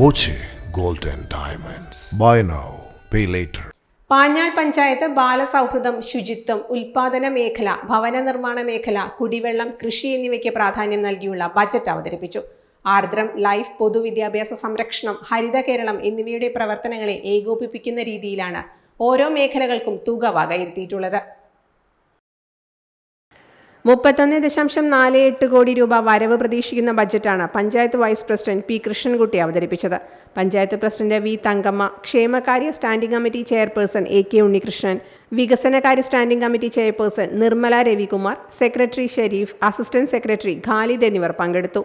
Boche gold and diamonds buy now pay later Panjal panchayat ബാലസൗഹൃദം ശുചിത്വം ഉൽപാദന മേഖല ഭവന നിർമ്മാണ മേഖല കുടിവെള്ളം കൃഷി എന്നിവയ്ക്ക് പ്രാധാന്യം നൽകിയുള്ള ബജറ്റ് അവതരിപ്പിച്ചു. ആർദ്രം ലൈഫ് പൊതുവിദ്യാഭ്യാസ സംരക്ഷണം ഹരിത കേരളം എന്നിവയുടെ പ്രവർത്തനങ്ങളെ ഏകോപിപ്പിക്കുന്ന രീതിയിലാണ് ഓരോ മേഖലകൾക്കും തുക വകയിരുത്തിയിട്ടുള്ളത്. മുപ്പത്തൊന്ന് ദശാംശം നാല് എട്ട് കോടി രൂപ വരവ് പ്രതീക്ഷിക്കുന്ന ബജറ്റാണ് panchayat vice president P Krishnankutty അവതരിപ്പിച്ചത്. പഞ്ചായത്ത് പ്രസിഡന്റ് വി തങ്കമ്മ ക്ഷേമകാര്യ standing committee chairperson A K Unnikrishnan വികസനകാര്യ standing committee chairperson Nirmala Ravikumar secretary Sherif assistant secretary Khalid എന്നിവർ പങ്കെടുത്തു.